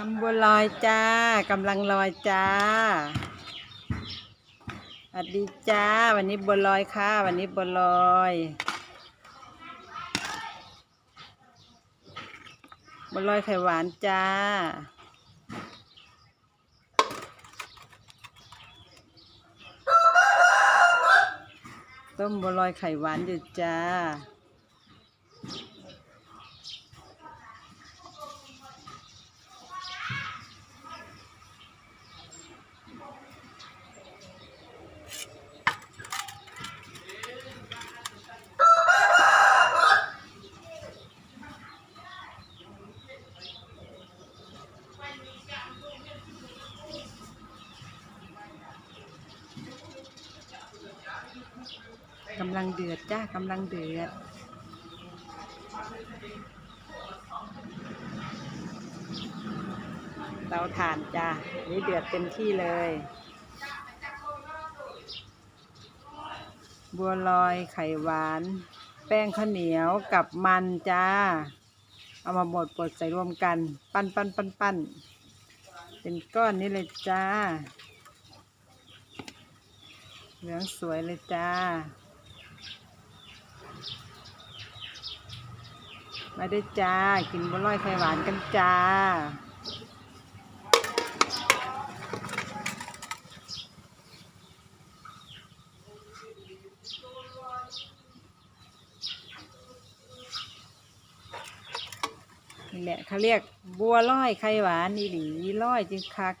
ทำบัวลอยจ้ากำลังลอยจ้าสวัสดีจ้า วันนี้บัวลอยค่ะ วันนี้บัวลอยบัวลอยไข่หวานจ้าต้มบัวลอยไข่หวานอยู่จ้า กำลังเดือดจ้ากำลังเดือดเตาถ่านจ้านี่เดือดเต็มที่เลย บัวลอยไข่หวาน แป้งข้าวเหนียวกับมันจ้า เอามาบดบดใส่รวมกัน ปั้นปั้นปั้นปั้นเป็นก้อนนี้เลยจ้าเหลืองสวยเลยจ้า มาด้วยจ้า กินบัวลอยไข่หวานกันจ้า นี่แหละเขาเรียกบัวลอยไข่หวานนี่หลีลอยจึงคัก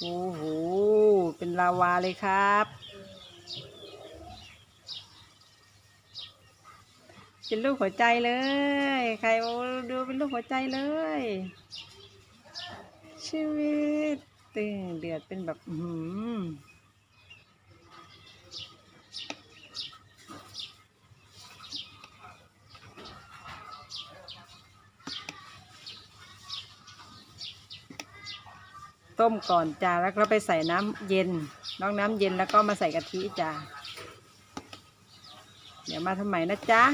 โอ้โห เป็นลาวาเลยครับ เป็นลูกหัวใจเลย ใครดูเป็นลูกหัวใจเลย ชีวิตตึงเดือดเป็นแบบหือต้มก่อนจ้าแล้วก็ไปใส่น้ำเย็นน้องน้ำเย็นแล้วก็มาใส่กะทิจ้าเดี๋ยวมาทำใหม่นะจ๊ะ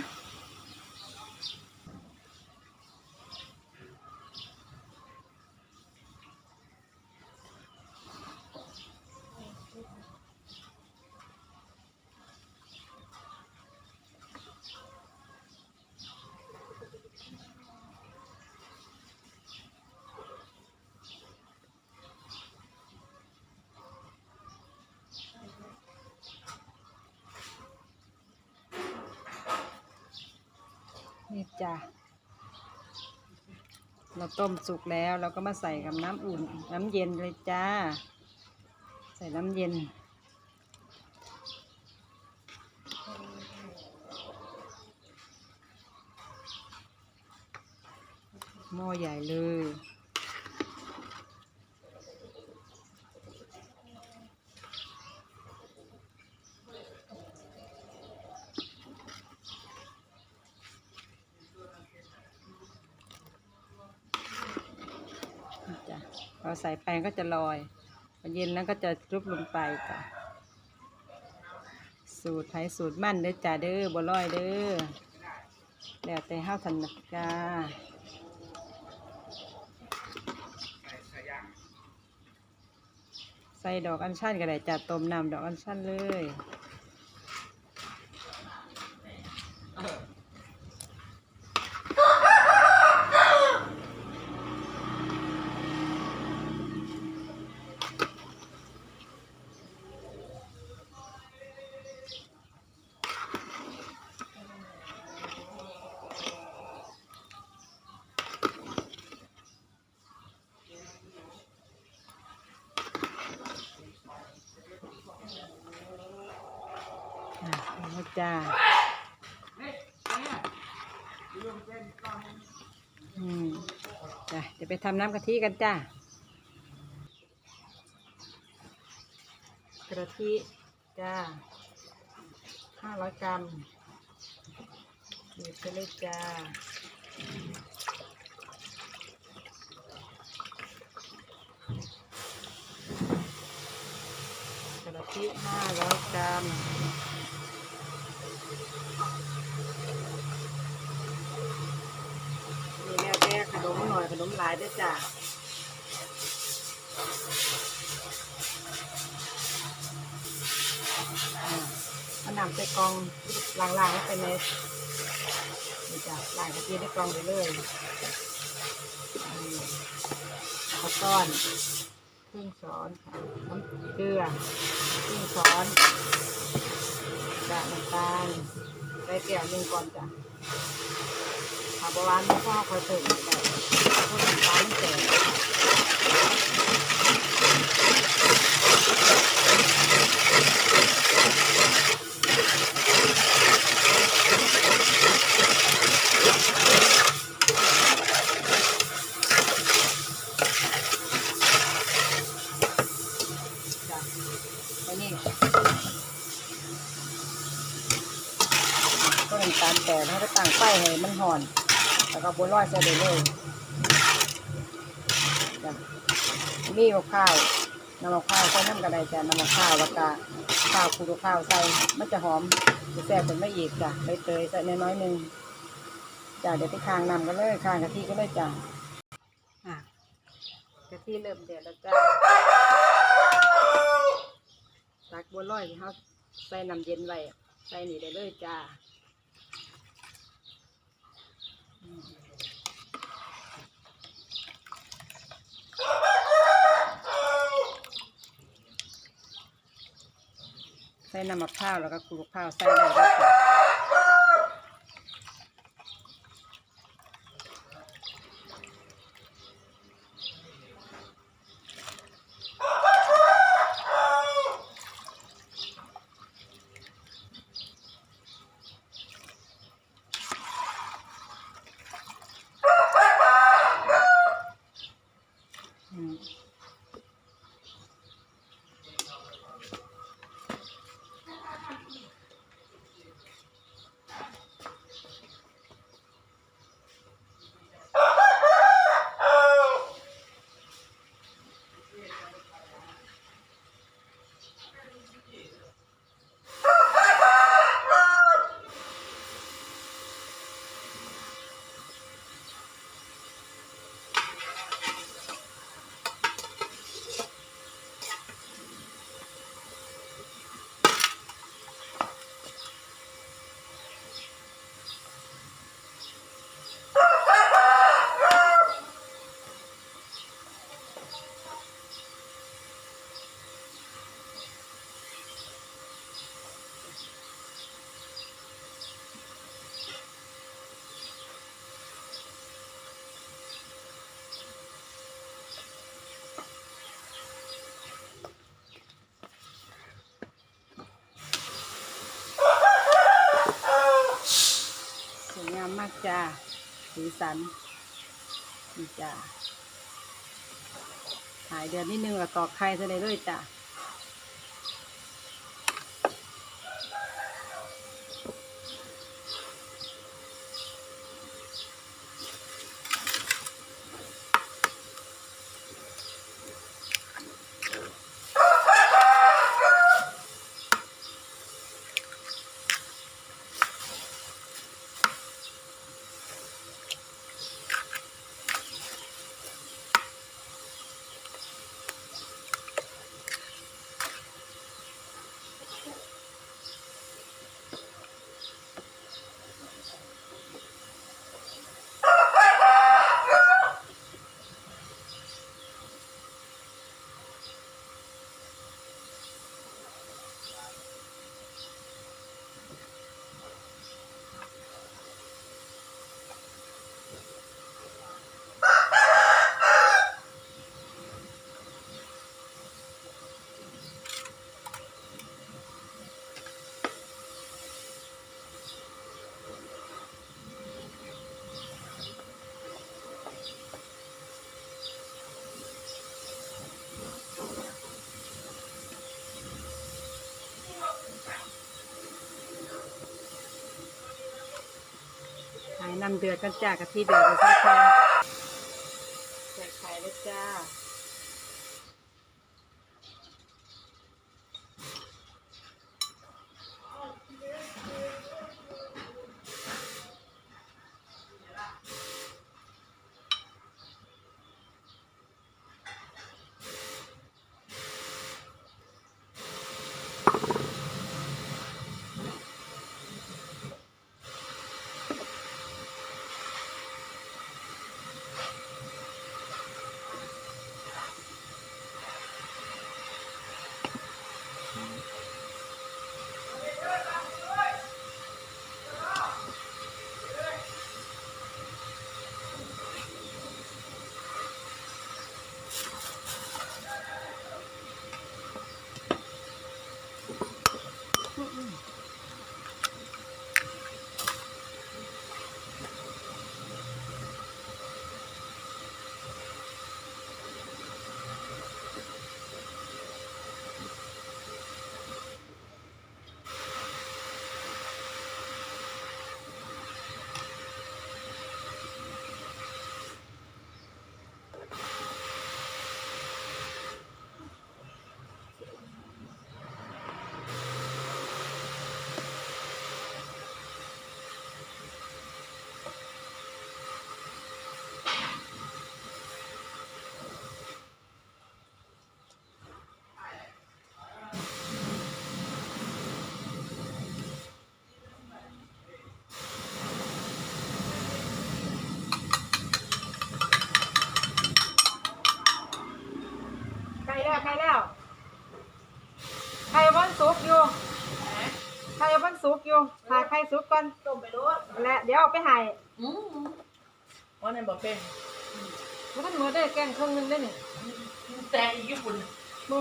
จ้ะเราต้มสุกแล้วเราก็มาใส่กับน้ำอุ่นน้ำเย็นเลยจ้า ใส่น้ำเย็น หม้อใหญ่เลย นี่จ้ะพอ ใส่ไปก็จะลอยพอเย็นแล้วก็จะรุบลงไปจ้ะสูตรไทยสูตรมั่นเด้อจ้าเด้อบัวลอยเด้อแล้วแต่ห้าวทันนะจ้าใส่ดอกอัญชันก็ได้จ้ะต้มน้ำดอกอัญชันเลย จ้าอืมจ้ะเดี๋ยวไปทำน้ำกะทิกันจ้ากะทิจ้าห้าร้อยกรัมหยิบไปเลยจ้ากะทิห้าร้อยกรัม มีแนวแก้ขนมหลายด้วยจ้ะอ่านำใส่กองล้างๆไว้ไปในนี่จ้ะล้างกะทิในกล่องไปเลยข้าวต้อนครึ่งช้อนค่ะน้ำเกลือครึ่งช้อนจ้ะน้ำตาลใส่แก้วหนึ่งก่อนจ้ะ ถ้าบหวานไม่พอคอยเติมอีกได้เพราะน้ำตาลมันแตกจ้ะไปนี่ก็นตาลแตกให้ก็ตั้งไฟให้มันห่อน แล้วก็บัวลอยใส่เลยเลยจ้ะมีมะพร้าวน้ำมะพร้าวใส่น้ำกระไดจ้ะน้ำมะพร้าวแล้วก็ข้าวคูดข้าวใส่มันจะหอมจะแซ่บเป็นไม่อีกจ้ะใบเตยใส่น้อยๆหนึ่งจ้ะเดี๋ยวไปคางนำกันเลยคางกะทิก็เลยจ้ะอะกะทิเริ่มเดือดแล้วจ้ะตักบัวลอยที่เขาใส่น้ำเย็นไว้ใส่นี่ได้เลยจ้า ใส่น้ำมะพร้าวแล้วก็ขูดมะพร้าวใส่ได้ด้วยจ้ะอืม สวยงามมาก จ้าสีสันนี่จ้าหายเดือนนิดนึงแล้วตอกไข่ซะเลยเลยจ้า น้ำเดือดกันจากะทิเดือดกันจ้าค่ะใว่าในนบอกเป็นมันท่านหมดได้แกงเครื่องนึงได้นี่แต่อีญี่ปุ่นบ่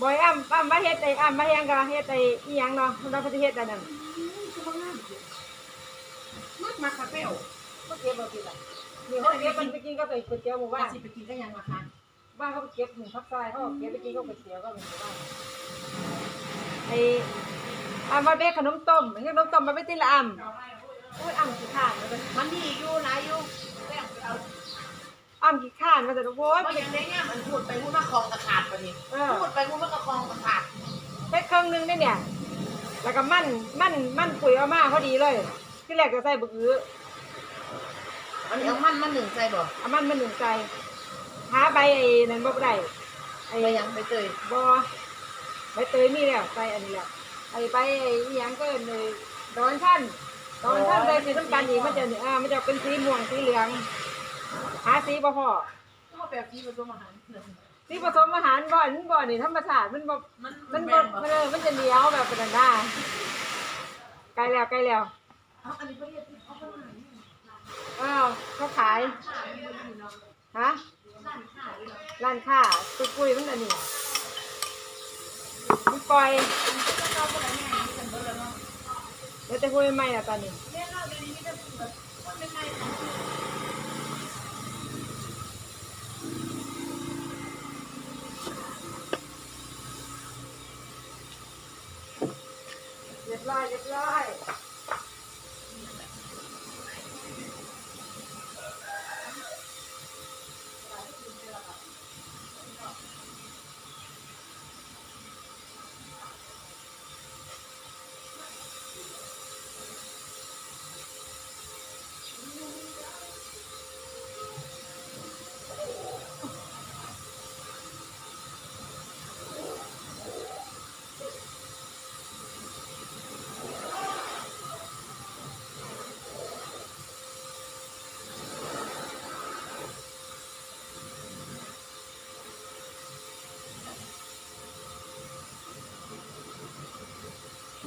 บ่อยอ้ำอ้ำมาเฮ็ดไอ้อ้ำมาเฮ็ดก็เฮ็ดไอ้อีหยังเนาะเราก็สิเฮ็ดอันนั้นมากมาคาเฟ่ลบ่เก็บบ่กินอะนี่เขาเก็บมันไปกินก็ไปก๋วยเตี๋ยวหมู่บ้าว่านสิไปกินก็ยังมาคะบ้านเขาไปเก็บหนึ่งพักซอยเขาก็เก็บไปกินก็ก๋วยเตี๋ยวก็เป็นหมู่บ้านไอ้อ้ำมาเบกขนมต้มเฮ็ดขนมต้มมาไปติละอ้ำอุ้ยอ้ำขี้ข้านเลยมันดีอยู่หลายอยู่แป้งไปเอาอ้ำขี้ข้านมาแต่โอ้ยเพราะยังได้เนี่ยมันพูดไปพูดมาคลองตะขาดปะนี่เออพูดไปพูดมาก็คลองตะขาดเฮ็ดเครื่องนึงได้เนี่ย แล้วก็มั่นมั่นมั่นปุ๋ยเอามาพอดีเลยที่แรกจะใส่บึกอื้ออันนี้เอามันมาหนึ่งใจบ่เอามันมาหนึ่งใจหาใบไอ้นั่นบ่ได้ไอ้ไปยังไปเตยบ่ใบเตยมีแล้วใส่อันนี้แล้วไอ้ใบไอ้อีหยังก็เลยดอนท่าน ดอนท่านใส่สีน้ำตาลอีกมันจะอ่ามันจะเป็นสีม่วงสีเหลืองหาสีบ่พอก็แบบนี้ผสมอาหารสีผสมอาหารบ่อนบ่อนนี่ธรรมชาติมันบ่มันมัมันนบ่บ่มันเออมันจะเหนียวแบบเป็นอันน่ะใกล้แล้วใกล้แล้วเอาอันนี้ประเทศเอาไปไหนอ้าวเขาขายฮะร้านค้าตุกปุ้ยมันอันนี้มันปล่อย เดี๋ยวจะ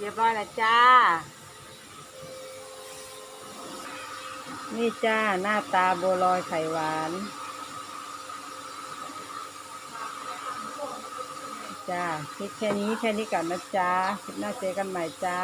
เรียบร้อยเรียบร้อยเรียบร้อยแล้วจ้า นี่จ้าหน้าตาบัวลอยไข่หวาน จ้าคิดแค่นี้แค่นี้ก่อนนะจ้าคลิปหน้าเจอกันใหม่จ้า